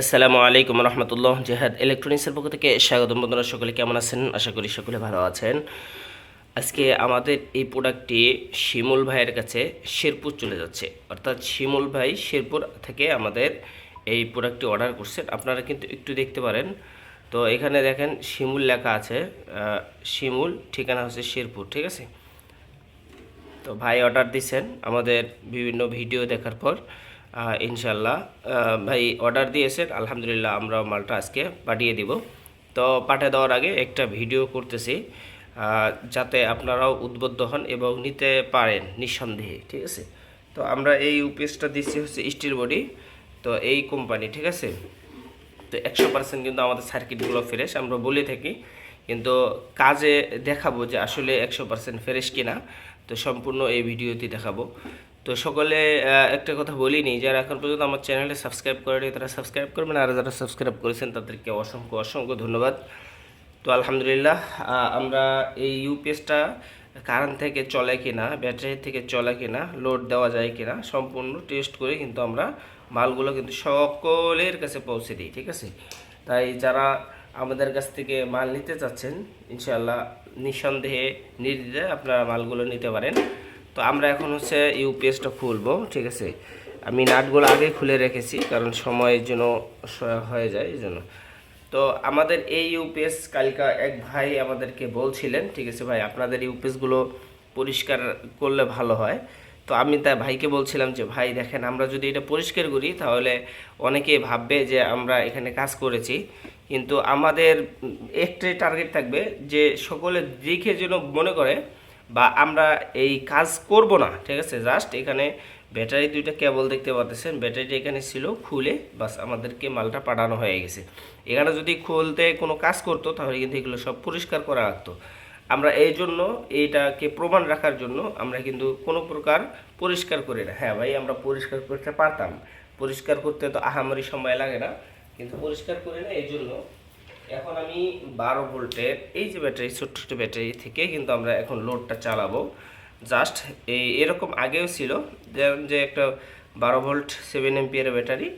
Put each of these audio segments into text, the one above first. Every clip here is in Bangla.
আসসালামু আলাইকুম রহমতুল্লাহ, জেহাদ ইলেকট্রনিক্সের পক্ষ থেকে স্বাগতম বন্ধুরা, সকলে কেমন আছেন? আশা করি সকলে ভালো আছেন। আজকে আমাদের এই প্রোডাক্টটি শিমুল ভাইয়ের কাছে শেরপুর চলে যাচ্ছে। অর্থাৎ শিমুল ভাই শেরপুর থেকে আমাদের এই প্রোডাক্টটি অর্ডার করছেন। আপনারা কিন্তু একটু দেখতে পারেন। তো এখানে দেখেন শিমুল লেখা আছে। শিমুল, ঠিকানা হচ্ছে শেরপুর, ঠিক আছে? তো ভাই অর্ডার দিচ্ছেন আমাদের বিভিন্ন ভিডিও দেখার পর। ইনশাল্লাহ ভাই অর্ডার দিয়েছেন, আলহামদুলিল্লাহ আমরা মালটা আজকে পাঠিয়ে দিব। তো পাঠিয়ে দেওয়ার আগে একটা ভিডিও করতেছি যাতে আপনারাও উদ্বুদ্ধ হন এবং নিতে পারেন নিঃসন্দেহে, ঠিক আছে? তো আমরা এই ইউপিএসটা দিচ্ছি হচ্ছে স্টিল বডি তো এই কোম্পানি ঠিক আছে? তো একশো পার্সেন্ট কিন্তু আমাদের সার্কিটগুলো ফ্রেশ আমরা বলে থাকি। কিন্তু কাজে দেখাবো যে আসলে একশো পার্সেন্ট ফ্রেশ কিনা, তো সম্পূর্ণ এই ভিডিওতে দেখাবো। তো সকলে একটা কথা বলিনি, যারা এখন পর্যন্ত আমার চ্যানেলটা সাবস্ক্রাইব করেনি তারা সাবস্ক্রাইব করবেন, আর যারা সাবস্ক্রাইব করেছেন তাদেরকে অসংখ্য অসংখ্য ধন্যবাদ। তো আলহামদুলিল্লাহ আমরা এই ইউপিএসটা কারেন্ট থেকে চলে কিনা, ব্যাটারি থেকে চলে কিনা, লোড দেওয়া যায় কিনা, সম্পূর্ণ টেস্ট করে কিন্তু আমরা মালগুলো কিন্তু সকলের কাছে পৌঁছে দিই, ঠিক আছে? তাই যারা আমাদের কাছ থেকে মাল নিতে চাচ্ছেন ইনশাল্লাহ নিঃসন্দেহে নির্দ্বিধায় আপনারা মালগুলো নিতে পারেন। তো আমরা এখন হচ্ছে ইউপিএসটা খুলবো, ঠিক আছে? আমি নাটগুলো আগে খুলে রেখেছি, কারণ সময়ের জন্য হয়ে যায়, এই জন্য। তো আমাদের এই ইউপিএস কালকা এক ভাই আমাদেরকে বলছিলেন, ঠিক আছে ভাই? আপনাদের ইউপিএসগুলো পরিষ্কার করলে ভালো হয়। তো আমি তাই ভাইকে বলছিলাম যে, ভাই, দেখেন, আমরা যদি এটা পরিষ্কার করি, তাহলে অনেকেই ভাববে যে আমরা এখানে কাজ করেছি। কিন্তু আমাদের একটাই টার্গেট থাকবে যে সকলে দেখে যেন মনে করে বা আমরা এই কাজ করব না, ঠিক আছে? জাস্ট এখানে ব্যাটারি দুইটা কেবল দেখতে পাচ্ছেন ব্যাটারিটা এখানে ছিল, খুলে বাস আমাদেরকে মালটা পাঠানো হয়ে গেছে। এখানে যদি খুলতে কোনো কাজ করতো, তাহলে কিন্তু এগুলো সব পরিষ্কার করা রাখতো আমরা এই জন্য এইটাকে প্রমাণ রাখার জন্য আমরা কিন্তু কোনো প্রকার পরিষ্কার করি না। হ্যাঁ ভাই, আমরা পরিষ্কার করতে পারতাম। পরিষ্কার করতে তো আহামারি সময় লাগে না। কিন্তু পরিষ্কার করি না, এই জন্য এখন আমি বারো ভোল্টের এই যে ব্যাটারি, ছোট্ট ব্যাটারি থেকে কিন্তু আমরা এখন লোডটা চালাবো। জাস্ট এই এরকম আগেও ছিল, যেমন যে একটা বারো ভোল্ট সেভেন এমপিয়ার ব্যাটারি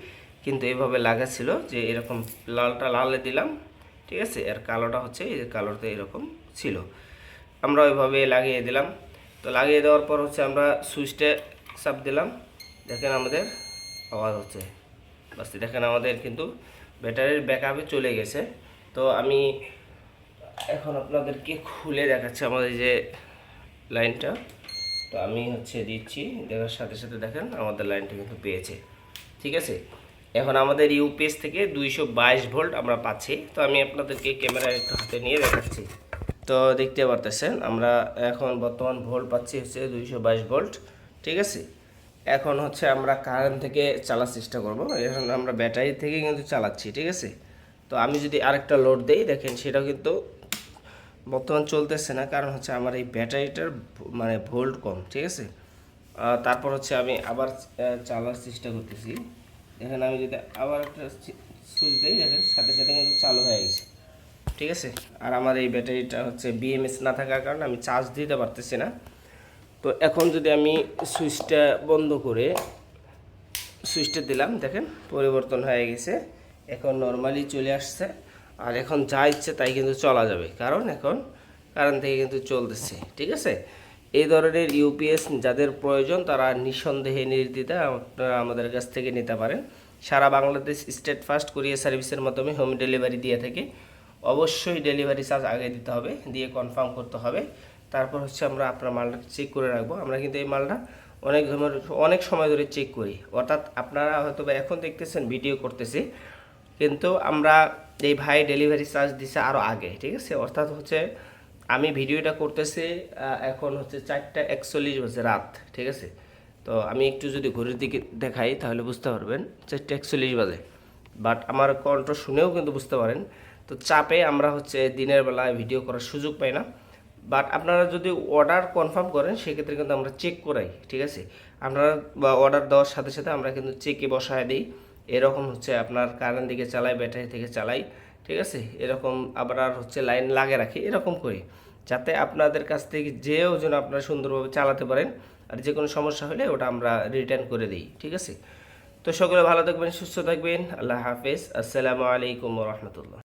কিন্তু এইভাবে লাগা ছিল যে এরকম লালটা লালে দিলাম, ঠিক আছে? আর কালোটা হচ্ছে এই যে কালোতে এরকম ছিল। আমরা ওইভাবে লাগিয়ে দিলাম। তো লাগিয়ে দেওয়ার পর হচ্ছে আমরা সুইচটা চাপ দিলাম। দেখেন আমাদের আওয়াজ হচ্ছে। বাস দেখেন আমাদের কিন্তু ব্যাটারির ব্যাকআপে চলে গেছে। তো আমি এখন আপনাদেরকে খুলে দেখাচ্ছি আমাদের যে লাইনটা। তো আমি হচ্ছে দিচ্ছি, দেখার সাথে সাথে দেখেন আমাদের লাইনটা কিন্তু পেয়েছে। ঠিক আছে? এখন আমাদের ইউপিএস থেকে দুইশো বাইশ ভোল্ট আমরা পাচ্ছি। তো আমি আপনাদেরকে ক্যামেরা একটু হাতে নিয়ে দেখাচ্ছি। তো দেখতে পারতেছেন, আমরা এখন বর্তমান ভোল্ট পাচ্ছি হচ্ছে দুইশো বাইশ ভোল্ট। ঠিক আছে? এখন হচ্ছে আমরা কারেন্ট থেকে চালার চেষ্টা করব। এখন আমরা ব্যাটারি থেকে কিন্তু চালাচ্ছি। ঠিক আছে? তো আমি যদি আরেকটা লোড দেই, দেখেন সেটাও কিন্তু বর্তমান চলতেছে না, কারণ হচ্ছে আমার এই ব্যাটারিটার মানে ভোল্ট কম, ঠিক আছে? তারপর হচ্ছে আমি আবার চালার চেষ্টা করতেছি। দেখেন আমি যদি আবার একটা সুইচ দিই, দেখেন সাথে সাথে কিন্তু চালু হয়ে গেছে, ঠিক আছে? আর আমার এই ব্যাটারিটা হচ্ছে বিএমএস না থাকার কারণে আমি চার্জ দিতে পারতেছি না। তো এখন যদি আমি সুইচটা বন্ধ করে সুইচটা দিলাম, দেখেন পরিবর্তন হয়ে গেছে। এখন নর্মালি চলে আসছে। আর এখন যা ইচ্ছে তাই কিন্তু চলা যাবে। কারণ এখন কারেন্ট থেকে কিন্তু চলতেছে, ঠিক আছে? এই ধরনের ইউপিএস যাদের প্রয়োজন তারা নিঃসন্দেহে নির্দ্বিধায় আপনারা আমাদের কাছ থেকে নিতে পারেন। সারা বাংলাদেশ স্টেট ফার্স্ট কুরিয়ার সার্ভিসের মাধ্যমে হোম ডেলিভারি দিয়ে থাকে। অবশ্যই ডেলিভারি চার্জ আগে দিতে হবে, দিয়ে কনফার্ম করতে হবে। তারপর হচ্ছে আমরা আপনার মালটা চেক করে রাখব। আমরা কিন্তু এই মালটা অনেক অনেক সময় ধরে চেক করি। অর্থাৎ আপনারা হয়তো এখন দেখতেছেন ভিডিও করতেছি। কিন্তু আমরা এই ভাই ডেলিভারি চার্জ দিছে আরও আগে, ঠিক আছে? অর্থাৎ হচ্ছে আমি ভিডিওটা করতেছি এখন হচ্ছে চারটা একচল্লিশ বাজে রাত, ঠিক আছে? তো আমি একটু যদি ঘড়ির দিকে দেখাই তাহলে বুঝতে পারবেন, চারটা একচল্লিশ বাজে। বাট আমার কণ্ঠ শুনেও কিন্তু বুঝতে পারেন। তো চাপে আমরা হচ্ছে দিনের বেলায় ভিডিও করার সুযোগ পাই না। বাট আপনারা যদি অর্ডার কনফার্ম করেন, সেক্ষেত্রে কিন্তু আমরা চেক করাই, ঠিক আছে? আপনারা বা অর্ডার দেওয়ার সাথে সাথে আমরা কিন্তু চেকে বসায় দিই। এরকম হচ্ছে আপনার কারেন্ট দিকে চালাই, ব্যাটারি থেকে চালাই, ঠিক আছে? এরকম আবার আর হচ্ছে লাইন লাগে রাখি, এরকম করি। যাতে আপনাদের কাছ থেকে যেও যেন আপনারা সুন্দরভাবে চালাতে পারেন, আর যে কোনো সমস্যা হলে ওটা আমরা রিটার্ন করে দিই, ঠিক আছে? তো সকলে ভালো থাকবেন, সুস্থ থাকবেন, আল্লাহ হাফেজ, আসসালামু আলাইকুম রহমতুল্লাহ।